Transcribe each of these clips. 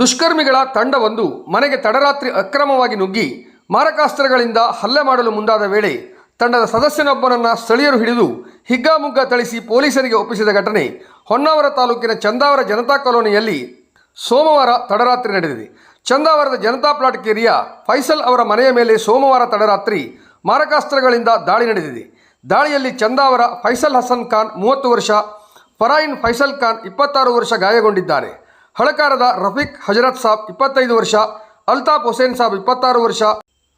ದುಷ್ಕರ್ಮಿಗಳ ತಂಡವೊಂದು ಮನೆಗೆ ತಡರಾತ್ರಿ ಅಕ್ರಮವಾಗಿ ನುಗ್ಗಿ ಮಾರಕಾಸ್ತ್ರಗಳಿಂದ ಹಲ್ಲೆ ಮಾಡಲು ಮುಂದಾದ ವೇಳೆ ತಂಡದ ಸದಸ್ಯನೊಬ್ಬನನ್ನು ಸ್ಥಳೀಯರು ಹಿಡಿದು ಹಿಗ್ಗಾಮುಗ್ಗ ಥಳಿಸಿ ಪೊಲೀಸರಿಗೆ ಒಪ್ಪಿಸಿದ ಘಟನೆ ಹೊನ್ನಾವರ ತಾಲೂಕಿನ ಚಂದಾವರ ಜನತಾ ಕಾಲೋನಿಯಲ್ಲಿ ಸೋಮವಾರ ತಡರಾತ್ರಿ ನಡೆದಿದೆ. ಚಂದಾವರದ ಜನತಾ ಪ್ಲಾಟ್ ಕೇರಿಯ ಫೈಸಲ್ ಅವರ ಮನೆಯ ಮೇಲೆ ಸೋಮವಾರ ತಡರಾತ್ರಿ ಮಾರಕಾಸ್ತ್ರಗಳಿಂದ ದಾಳಿ ನಡೆದಿದೆ. ದಾಳಿಯಲ್ಲಿ ಚಂದಾವರ ಫೈಸಲ್ ಹಸನ್ ಖಾನ್ ಮೂವತ್ತು ವರ್ಷ, ಫರಾಯಿನ್ ಫೈಸಲ್ ಖಾನ್ ಇಪ್ಪತ್ತಾರು ವರ್ಷ ಗಾಯಗೊಂಡಿದ್ದಾರೆ. ಹಳಕಾರದ ರಫೀಕ್ ಹಜರತ್ ಸಾಬ್ ಇಪ್ಪತ್ತೈದು ವರ್ಷ, ಅಲ್ತಾಫ್ ಹುಸೇನ್ ಸಾಬ್ ಇಪ್ಪತ್ತಾರು ವರ್ಷ,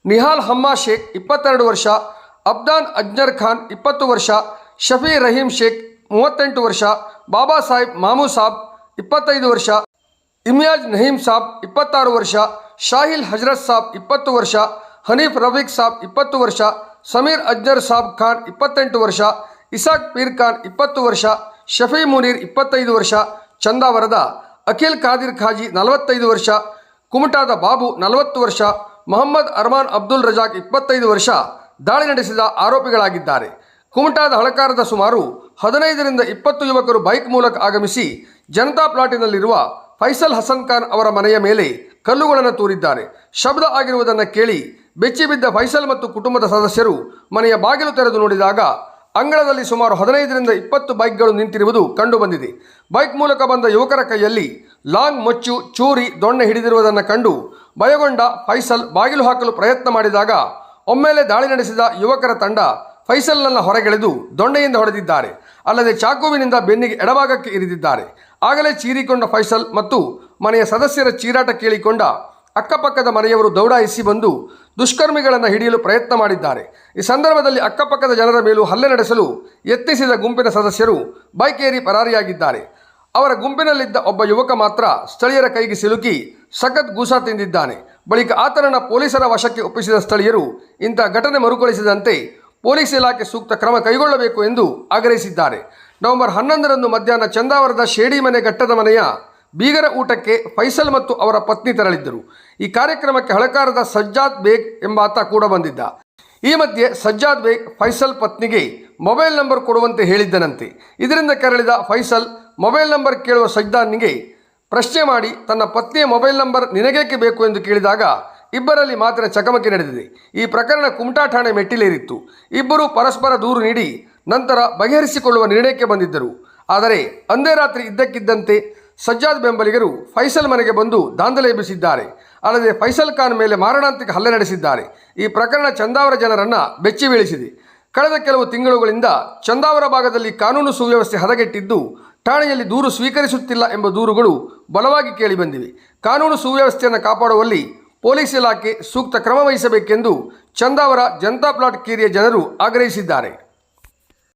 ನಿಹಾಲ್ ಹಮ್ಮಾ ಶೇಖ್ ಇಪ್ಪತ್ತೆರಡು ವರ್ಷ, ಅಬ್ದಾನ್ ಅಜ್ನರ್ ಖಾನ್ ಇಪ್ಪತ್ತು ವರ್ಷ, ಶಫಿ ರಹೀಂ ಶೇಖ್ ಮೂವತ್ತೆಂಟು ವರ್ಷ, ಬಾಬಾ ಸಾಹೇಬ್ ಮಾಮೂ ಸಾಬ್ ಇಪ್ಪತ್ತೈದು ವರ್ಷ, ಇಮ್ಯಾಜ್ ನಹೀಂ ಸಾಬ್ ಇಪ್ಪತ್ತಾರು ವರ್ಷ, ಶಾಹಿಲ್ ಹಜರತ್ ಸಾಬ್ ಇಪ್ಪತ್ತು ವರ್ಷ, ಹನೀಫ್ ರಫೀಕ್ ಸಾಬ್ ಇಪ್ಪತ್ತು ವರ್ಷ, ಸಮೀರ್ ಅಜ್ನರ್ ಸಾಬ್ ಖಾನ್ ಇಪ್ಪತ್ತೆಂಟು ವರ್ಷ, ಇಸಾಕ್ ಪೀರ್ ಖಾನ್ ಇಪ್ಪತ್ತು ವರ್ಷ, ಶಫಿ ಮುನೀರ್ ಇಪ್ಪತ್ತೈದು ವರ್ಷ, ಚಂದಾವರದ? ಅಖಿಲ್ ಖಾದಿರ್ ಖಾಜಿ ನಲವತ್ತೈದು ವರ್ಷ, ಕುಮಟಾದ ಬಾಬು ನಲವತ್ತು ವರ್ಷ, ಮೊಹಮ್ಮದ್ ಅರ್ಮಾನ್ ಅಬ್ದುಲ್ ರಜಾಕ್ ಇಪ್ಪತ್ತೈದು ವರ್ಷ ದಾಳಿ ನಡೆಸಿದ ಆರೋಪಿಗಳಾಗಿದ್ದಾರೆ. ಕುಮಟಾದ ಹಳಕಾರದ ಸುಮಾರು ಹದಿನೈದರಿಂದ ಇಪ್ಪತ್ತು ಯುವಕರು ಬೈಕ್ ಮೂಲಕ ಆಗಮಿಸಿ ಜನತಾ ಪ್ಲಾಟಿನಲ್ಲಿರುವ ಫೈಸಲ್ ಹಸನ್ ಖಾನ್ ಅವರ ಮನೆಯ ಮೇಲೆ ಕಲ್ಲುಗಳನ್ನು ತೂರಿದ್ದಾರೆ. ಶಬ್ದ ಆಗಿರುವುದನ್ನು ಕೇಳಿ ಬೆಚ್ಚಿಬಿದ್ದ ಫೈಸಲ್ ಮತ್ತು ಕುಟುಂಬದ ಸದಸ್ಯರು ಮನೆಯ ಬಾಗಿಲು ತೆರೆದು ನೋಡಿದಾಗ ಅಂಗಳದಲ್ಲಿ ಸುಮಾರು ಹದಿನೈದರಿಂದ ಇಪ್ಪತ್ತು ಬೈಕ್ಗಳು ನಿಂತಿರುವುದು ಕಂಡುಬಂದಿದೆ. ಬೈಕ್ ಮೂಲಕ ಬಂದ ಯುವಕರ ಕೈಯಲ್ಲಿ ಲಾಂಗ್ ಮೊಚ್ಚು, ಚೂರಿ, ದೊಣ್ಣೆ ಹಿಡಿದಿರುವುದನ್ನು ಕಂಡು ಭಯಗೊಂಡ ಫೈಸಲ್ ಬಾಗಿಲು ಹಾಕಲು ಪ್ರಯತ್ನ ಮಾಡಿದಾಗ ಒಮ್ಮೆಲೆ ದಾಳಿ ನಡೆಸಿದ ಯುವಕರ ತಂಡ ಫೈಸಲ್ನನ್ನು ಹೊರಗೆಳೆದು ದೊಣ್ಣೆಯಿಂದ ಹೊಡೆದಿದ್ದಾರೆ. ಅಲ್ಲದೆ ಚಾಕುವಿನಿಂದ ಬೆನ್ನಿಗೆ ಎಡಭಾಗಕ್ಕೆ ಇರಿದಿದ್ದಾರೆ. ಆಗಲೇ ಚೀರಿಕೊಂಡ ಫೈಸಲ್ ಮತ್ತು ಮನೆಯ ಸದಸ್ಯರ ಚೀರಾಟ ಕೇಳಿಕೊಂಡ ಅಕ್ಕಪಕ್ಕದ ಮನೆಯವರು ದೌಡಾಯಿಸಿ ಬಂದು ದುಷ್ಕರ್ಮಿಗಳನ್ನು ಹಿಡಿಯಲು ಪ್ರಯತ್ನ ಮಾಡಿದ್ದಾರೆ. ಈ ಸಂದರ್ಭದಲ್ಲಿ ಅಕ್ಕಪಕ್ಕದ ಜನರ ಮೇಲೂ ಹಲ್ಲೆ ನಡೆಸಲು ಯತ್ನಿಸಿದ ಗುಂಪಿನ ಸದಸ್ಯರು ಬೈಕ್ ಏರಿ ಪರಾರಿಯಾಗಿದ್ದಾರೆ. ಅವರ ಗುಂಪಿನಲ್ಲಿದ್ದ ಒಬ್ಬ ಯುವಕ ಮಾತ್ರ ಸ್ಥಳೀಯರ ಕೈಗೆ ಸಿಲುಕಿ ಸಖತ್ ಗೂಸ ತಿಂದಿದ್ದಾನೆ. ಬಳಿಕ ಆತನನ್ನು ಪೊಲೀಸರ ವಶಕ್ಕೆ ಒಪ್ಪಿಸಿದ ಸ್ಥಳೀಯರು ಇಂಥ ಘಟನೆ ಮರುಕಳಿಸದಂತೆ ಪೊಲೀಸ್ ಇಲಾಖೆ ಸೂಕ್ತ ಕ್ರಮ ಕೈಗೊಳ್ಳಬೇಕು ಎಂದು ಆಗ್ರಹಿಸಿದ್ದಾರೆ. ನವೆಂಬರ್ ಹನ್ನೊಂದರಂದು ಮಧ್ಯಾಹ್ನ ಚಂದಾವರದ ಶೇಡಿ ಮನೆ ಘಟ್ಟದ ಮನೆಯ ಬೀಗರ ಊಟಕ್ಕೆ ಫೈಸಲ್ ಮತ್ತು ಅವರ ಪತ್ನಿ ತೆರಳಿದ್ದರು. ಈ ಕಾರ್ಯಕ್ರಮಕ್ಕೆ ಹಳಕಾರದ ಸಜ್ಜಾದ್ ಬೇಗ್ ಎಂಬಾತ ಕೂಡ ಬಂದಿದ್ದ. ಈ ಮಧ್ಯೆ ಸಜ್ಜಾದ್ ಬೇಗ್ ಫೈಸಲ್ ಪತ್ನಿಗೆ ಮೊಬೈಲ್ ನಂಬರ್ ಕೊಡುವಂತೆ ಹೇಳಿದ್ದನಂತೆ. ಇದರಿಂದ ಕೆರಳಿದ ಫೈಸಲ್ ಮೊಬೈಲ್ ನಂಬರ್ ಕೇಳುವ ಸಜ್ಜಾದ್ನಿಗೆ ಪ್ರಶ್ನೆ ಮಾಡಿ, ತನ್ನ ಪತ್ನಿಯ ಮೊಬೈಲ್ ನಂಬರ್ ನಿನಗೇಕೆ ಬೇಕು ಎಂದು ಕೇಳಿದಾಗ ಇಬ್ಬರಲ್ಲಿ ಮಾತಿನ ಚಕಮಕಿ ನಡೆದಿದೆ. ಈ ಪ್ರಕರಣ ಕುಮಟಾ ಠಾಣೆ ಮೆಟ್ಟಿಲೇರಿತ್ತು. ಇಬ್ಬರು ಪರಸ್ಪರ ದೂರು ನೀಡಿ ನಂತರ ಬಗೆಹರಿಸಿಕೊಳ್ಳುವ ನಿರ್ಣಯಕ್ಕೆ ಬಂದಿದ್ದರು. ಆದರೆ, ಅಂದೇ ರಾತ್ರಿ ಇದ್ದಕ್ಕಿದ್ದಂತೆ ಸಜ್ಜಾದ್ ಬೆಂಬಲಿಗರು ಫೈಸಲ್ ಮನೆಗೆ ಬಂದು ದಾಂಧಲೆ ಎಬ್ಬಿಸಿದ್ದಾರೆ. ಅಲ್ಲದೆ ಫೈಸಲ್ ಖಾನ್ ಮೇಲೆ ಮಾರಣಾಂತಿಕ ಹಲ್ಲೆ ನಡೆಸಿದ್ದಾರೆ. ಈ ಪ್ರಕರಣ ಚಂದಾವರ ಜನರನ್ನು ಬೆಚ್ಚಿ ಬೀಳಿಸಿದೆ. ಕಳೆದ ಕೆಲವು ತಿಂಗಳುಗಳಿಂದ ಚಂದಾವರ ಭಾಗದಲ್ಲಿ ಕಾನೂನು ಸುವ್ಯವಸ್ಥೆ ಹದಗೆಟ್ಟಿದ್ದು, ಠಾಣೆಯಲ್ಲಿ ದೂರು ಸ್ವೀಕರಿಸುತ್ತಿಲ್ಲ ಎಂಬ ದೂರುಗಳು ಬಲವಾಗಿ ಕೇಳಿಬಂದಿವೆ ಕಾನೂನು ಸುವ್ಯವಸ್ಥೆಯನ್ನು ಕಾಪಾಡುವಲ್ಲಿ ಪೊಲೀಸ್ ಇಲಾಖೆ ಸೂಕ್ತ ಕ್ರಮ ವಹಿಸಬೇಕೆಂದು ಚಂದಾವರ ಜನತಾ ಪ್ಲಾಟ್ ಕೇರಿಯ ಜನರು ಆಗ್ರಹಿಸಿದ್ದಾರೆ.